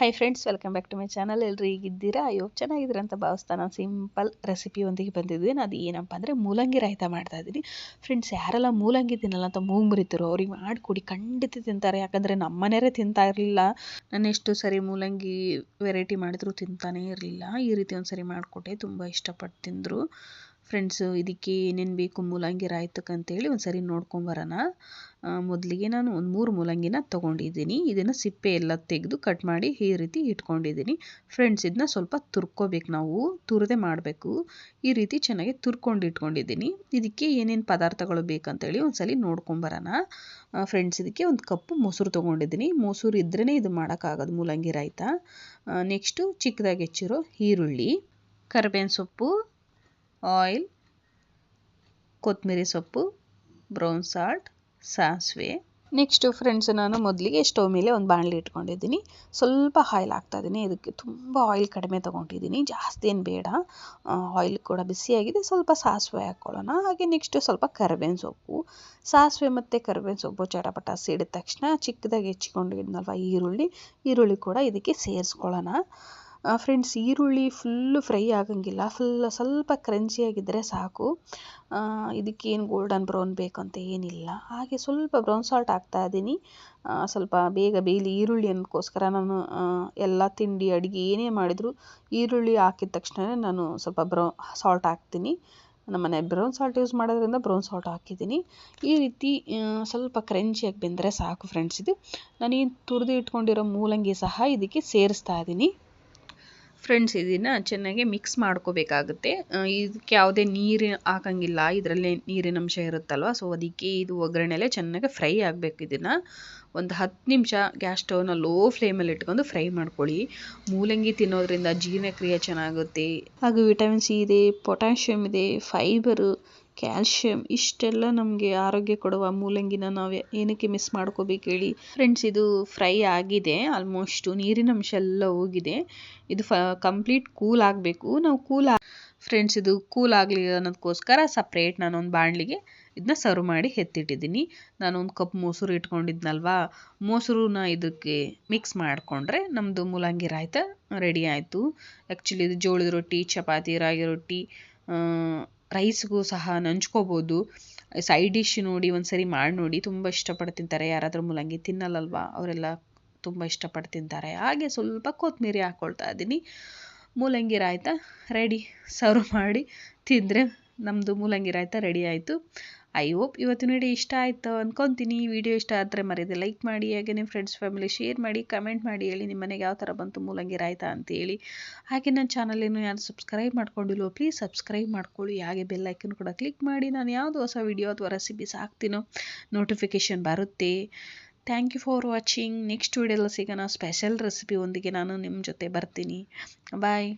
Hi friends welcome back to my channel ಎಲ್ಲರೂ ಈಗಿದ್ದೀರಾ ಅಯ್ಯೋ ಚೆನ್ನಾಗಿದ್ದೀರಂತ ಭಾವಿಸ್ತಾ ನಾನು ಸಿಂಪಲ್ ರೆಸಿಪಿ ಒಂದಿಗೆ ಬಂದಿದ್ದೀನಿ. ಅದು ಏನಪ್ಪ ಅಂದರೆ ಮೂಲಂಗಿ ರಾಯ್ತ ಮಾಡ್ತಾ ಇದ್ದೀನಿ. ಫ್ರೆಂಡ್ಸ್ ಯಾರೆಲ್ಲ ಮೂಲಂಗಿ ತಿನ್ನಲ್ಲ ಅಂತ ಮೂಗು ಮುರಿತಿರೋ ಅವ್ರಿಗೆ ಮಾಡಿಕೊಡಿ. ಖಂಡಿತ ತಿಂತಾರೆ. ಯಾಕಂದರೆ ನಮ್ಮ ಮನೆಯರೇ ತಿಂತಾ ಇರಲಿಲ್ಲ. ನಾನು ಎಷ್ಟು ಸರಿ ಮೂಲಂಗಿ ವೆರೈಟಿ ಮಾಡಿದ್ರು ತಿಂತಾನೇ ಇರಲಿಲ್ಲ. ಈ ರೀತಿ ಒಂದು ಸರಿ ಮಾಡಿಕೊಟ್ಟೆ. ತುಂಬ ಇಷ್ಟಪಟ್ಟು ತಿಂದರು. ಫ್ರೆಂಡ್ಸು ಇದಕ್ಕೆ ಏನೇನು ಬೇಕು ಮೂಲಂಗಿ ರಾಯ್ತಕ್ಕಂತೇಳಿ ಒಂದು ಸರಿ ನೋಡ್ಕೊಂಬರೋಣ ಮೊದಲಿಗೆ ನಾನು ಒಂದು ಮೂರು ಮೂಲಂಗಿನ ತೊಗೊಂಡಿದ್ದೀನಿ. ಇದನ್ನು ಸಿಪ್ಪೆ ಎಲ್ಲ ತೆಗೆದು ಕಟ್ ಮಾಡಿ ಈ ರೀತಿ ಇಟ್ಕೊಂಡಿದ್ದೀನಿ. ಫ್ರೆಂಡ್ಸ್ ಇದನ್ನ ಸ್ವಲ್ಪ ತುರ್ಕೋಬೇಕು ನಾವು, ತುರದೆ ಮಾಡಬೇಕು. ಈ ರೀತಿ ಚೆನ್ನಾಗಿ ತುರ್ಕೊಂಡು ಇಟ್ಕೊಂಡಿದ್ದೀನಿ. ಇದಕ್ಕೆ ಏನೇನು ಪದಾರ್ಥಗಳು ಬೇಕಂತೇಳಿ ಒಂದು ಸಲ ನೋಡ್ಕೊಂಬರೋಣ ಫ್ರೆಂಡ್ಸ್ ಇದಕ್ಕೆ ಒಂದು ಕಪ್ಪು ಮೊಸರು ತೊಗೊಂಡಿದ್ದೀನಿ. ಮೊಸರು ಇದ್ರೇ ಇದು ಮಾಡೋಕ್ಕಾಗೋದು ಮೂಲಂಗಿ ರಾಯ್ತ. ನೆಕ್ಸ್ಟು ಚಿಕ್ಕದಾಗಿ ಹೆಚ್ಚಿರೋ ಈರುಳ್ಳಿ, ಕರಿಬೇವಿನ ಸೊಪ್ಪು ಆಯಿಲ್, ಕೊತ್ತಂಬರಿ ಸೊಪ್ಪು, ಬ್ರೌನ್ ಸಾಲ್ಟ್, ಸಾಸಿವೆ. ನೆಕ್ಸ್ಟು ಫ್ರೆಂಡ್ಸ್, ನಾನು ಮೊದಲಿಗೆ ಸ್ಟವ್ ಮೇಲೆ ಒಂದು ಬಾಣಲಿ ಇಟ್ಕೊಂಡಿದ್ದೀನಿ. ಸ್ವಲ್ಪ ಆಯಿಲ್ ಹಾಕ್ತಾಯಿದ್ದೀನಿ ಇದಕ್ಕೆ ತುಂಬ ಆಯಿಲ್ ಕಡಿಮೆ ತೊಗೊಂಡಿದ್ದೀನಿ. ಜಾಸ್ತಿ ಏನು ಬೇಡ. ಆಯಿಲ್ ಕೂಡ ಬಿಸಿಯಾಗಿದೆ. ಸ್ವಲ್ಪ ಸಾಸಿವೆ ಹಾಕ್ಕೊಳ್ಳೋಣ. ಹಾಗೆ ನೆಕ್ಸ್ಟು ಸ್ವಲ್ಪ ಕರಿಬೇವಿನ ಸೊಪ್ಪು. ಸಾಸಿವೆ ಮತ್ತು ಕರಿಬೇವಿನ ಸೊಪ್ಪು ಚಟಪಟ ಸಿಡಿದ ತಕ್ಷಣ ಚಿಕ್ಕದಾಗಿ ಹೆಚ್ಚಿಕೊಂಡಿದ್ನಲ್ವ ಈರುಳ್ಳಿ. ಈರುಳ್ಳಿ ಕೂಡ ಇದಕ್ಕೆ ಸೇರಿಸ್ಕೊಳ್ಳೋಣ. ಫ್ರೆಂಡ್ಸ್ ಈರುಳ್ಳಿ ಫುಲ್ಲು ಫ್ರೈ ಆಗಂಗಿಲ್ಲ. ಫುಲ್ ಸ್ವಲ್ಪ ಕ್ರಂಚಿಯಾಗಿದ್ದರೆ ಸಾಕು. ಇದಕ್ಕೇನು ಗೋಲ್ಡನ್ ಬ್ರೌನ್ ಬೇಕಂತ ಏನಿಲ್ಲ. ಹಾಗೆ ಸ್ವಲ್ಪ ಬ್ರೌನ್ ಸಾಲ್ಟ್ ಹಾಕ್ತಾ ಇದ್ದೀನಿ. ಸ್ವಲ್ಪ ಬೇಗ ಬೇಯಲಿ ಈರುಳ್ಳಿ ಅನ್ನೋಕ್ಕೋಸ್ಕರ ನಾನು ಎಲ್ಲ ತಿಂಡಿ, ಅಡುಗೆ ಏನೇ ಮಾಡಿದರೂ ಈರುಳ್ಳಿ ಹಾಕಿದ ತಕ್ಷಣ ನಾನು ಸ್ವಲ್ಪ ಬ್ರೌ ಸಾಲ್ಟ್ ಹಾಕ್ತೀನಿ. ನಮ್ಮನೆ ಬ್ರೌನ್ ಸಾಲ್ಟ್ ಯೂಸ್ ಮಾಡೋದ್ರಿಂದ ಬ್ರೌನ್ ಸಾಲ್ಟ್ ಹಾಕಿದ್ದೀನಿ. ಈ ರೀತಿ ಸ್ವಲ್ಪ ಕ್ರಂಚಿಯಾಗಿ ಬೆಂದರೆ ಸಾಕು ಫ್ರೆಂಡ್ಸ್ ಇದು. ನಾನೇನು ತುರಿದು ಇಟ್ಕೊಂಡಿರೋ ಮೂಲಂಗಿ ಸಹ ಇದಕ್ಕೆ ಸೇರಿಸ್ತಾ ಇದ್ದೀನಿ. ಫ್ರೆಂಡ್ಸ್ ಇದನ್ನು ಚೆನ್ನಾಗಿ ಮಿಕ್ಸ್ ಮಾಡ್ಕೋಬೇಕಾಗುತ್ತೆ. ಇದಕ್ಕೆ ಯಾವುದೇ ನೀರು ಹಾಕಂಗಿಲ್ಲ. ಇದರಲ್ಲೇ ನೀರಿನ ಅಂಶ ಇರುತ್ತಲ್ವ? ಸೊ ಅದಕ್ಕೆ ಇದು ಒಗ್ಗರಣೆಲೆ ಚೆನ್ನಾಗಿ ಫ್ರೈ ಆಗಬೇಕು ಇದನ್ನು ಒಂದು ಹತ್ತು ನಿಮಿಷ ಗ್ಯಾಸ್ ಸ್ಟವ್ನ ಲೋ ಫ್ಲೇಮಲ್ಲಿ ಇಟ್ಕೊಂಡು ಫ್ರೈ ಮಾಡ್ಕೊಳ್ಳಿ. ಮೂಲಂಗಿ ತಿನ್ನೋದ್ರಿಂದ ಜೀರ್ಣಕ್ರಿಯೆ ಚೆನ್ನಾಗುತ್ತೆ. ಹಾಗೂ ವಿಟಮಿನ್ ಸಿ ಇದೆ ಪೊಟ್ಯಾಷಿಯಮ್ ಇದೆ ಫೈಬರು ಕ್ಯಾಲ್ಶಿಯಂ ಇಷ್ಟೆಲ್ಲ ನಮಗೆ ಆರೋಗ್ಯ ಕೊಡುವ ಮೂಲಂಗಿನ ನಾವು ಏನಕ್ಕೆ ಮಿಸ್ ಮಾಡ್ಕೋಬೇಕು ಹೇಳಿ. ಫ್ರೆಂಡ್ಸ್ ಇದು ಫ್ರೈ ಆಗಿದೆ ಆಲ್ಮೋಸ್ಟು ನೀರಿನ ಅಂಶ ಎಲ್ಲ ಹೋಗಿದೆ. ಇದು ಫ ಕಂಪ್ಲೀಟ್ ಕೂಲ್ ಆಗಬೇಕು. ನಾವು ಕೂಲ್ ಫ್ರೆಂಡ್ಸ್ ಇದು ಕೂಲ್ ಆಗಲಿ ಅನ್ನೋದಕ್ಕೋಸ್ಕರ ಸಪ್ರೇಟ್ ನಾನೊಂದು ಬಾಣಲಿಗೆ ಇದನ್ನ ಸರ್ವ್ ಮಾಡಿ ಎತ್ತಿಟ್ಟಿದ್ದೀನಿ. ನಾನು ಒಂದು ಕಪ್ ಮೊಸರು ಇಟ್ಕೊಂಡಿದ್ನಲ್ವಾ ಮೊಸರುನ ಇದಕ್ಕೆ ಮಿಕ್ಸ್ ಮಾಡಿಕೊಂಡ್ರೆ ನಮ್ಮದು ಮೂಲಂಗಿ ರಾಯ್ತ ರೆಡಿ ಆಯಿತು. ಆ್ಯಕ್ಚುಲಿ ಇದು ಜೋಳದ ರೊಟ್ಟಿ, ಚಪಾತಿ, ರಾಗಿ ರೊಟ್ಟಿ ರೈಸ್ಗೂ ಸಹ ನಂಚ್ಕೋಬೋದು. ಸೈಡ್ ಡಿಶ್ ನೋಡಿ ಒಂದು ಸರಿ ಮಾಡಿ ನೋಡಿ, ತುಂಬ ಇಷ್ಟಪಟ್ಟು ತಿಂತಾರೆ ಯಾರಾದರೂ ಮೂಲಂಗಿ ತಿನ್ನಲ್ಲಲ್ವಾ, ಅವರೆಲ್ಲ ತುಂಬ ಇಷ್ಟಪಟ್ಟು ತಿಂತಾರೆ ಹಾಗೆ ಸ್ವಲ್ಪ ಕೊತ್ತಂಬರಿ ಹಾಕ್ಕೊಳ್ತಾ ಇದ್ದೀನಿ. ಮೂಲಂಗಿ ರಾಯ್ತ ರೆಡಿ ಸರ್ವ್ ಮಾಡಿ ತಿಂದರೆ ನಮ್ಮದು ಮೂಲಂಗಿ ರಾಯ್ತ ರೆಡಿ ಆಯಿತು. ಐ ಹೋಪ್ ಇವತ್ತಿನ ವಿಡಿಯೋ ಇಷ್ಟ ಆಯಿತು ಅಂದ್ಕೊತೀನಿ ವಿಡಿಯೋ ಇಷ್ಟ ಆದರೆ ಮರೆಯದೆ ಲೈಕ್ ಮಾಡಿ, ಹಾಗೆ ನಿಮ್ಮ ಫ್ರೆಂಡ್ಸ್ ಫ್ಯಾಮಿಲಿ ಶೇರ್ ಮಾಡಿ ಕಮೆಂಟ್ ಮಾಡಿ, ಹೇಳಿ ನಿಮ್ಮ ಮನೆಗೆ ಯಾವ ಥರ ಬಂತು ಮೂಲಂಗಿ ರಾಯ್ತಾ ಅಂತೇಳಿ ಹಾಗೆ ನನ್ನ ಚಾನಲನ್ನು ಯಾರು ಸಬ್ಸ್ಕ್ರೈಬ್ ಮಾಡ್ಕೊಂಡಿಲ್ಲೋ ಪ್ಲೀಸ್ ಸಬ್ಸ್ಕ್ರೈಬ್ ಮಾಡ್ಕೊಳ್ಳಿ. ಹಾಗೆ ಬೆಲ್ ಐಕನ್ ಕೂಡ ಕ್ಲಿಕ್ ಮಾಡಿ. ನಾನು ಯಾವುದು ಹೊಸ ವಿಡಿಯೋ ಅಥವಾ ರೆಸಿಪೀಸ್ ಹಾಕ್ತೀನೋ ನೋಟಿಫಿಕೇಷನ್ ಬರುತ್ತೆ. Thank you for watching next ವಿಡಿಯೋದಲ್ಲಿ ಸಿಗೋಣ. ಸ್ಪೆಷಲ್ ರೆಸಿಪಿ ಒಂದಿಗೆ ನಾನು ನಿಮ್ಮ ಜೊತೆ ಬರ್ತೀನಿ. ಬಾಯ್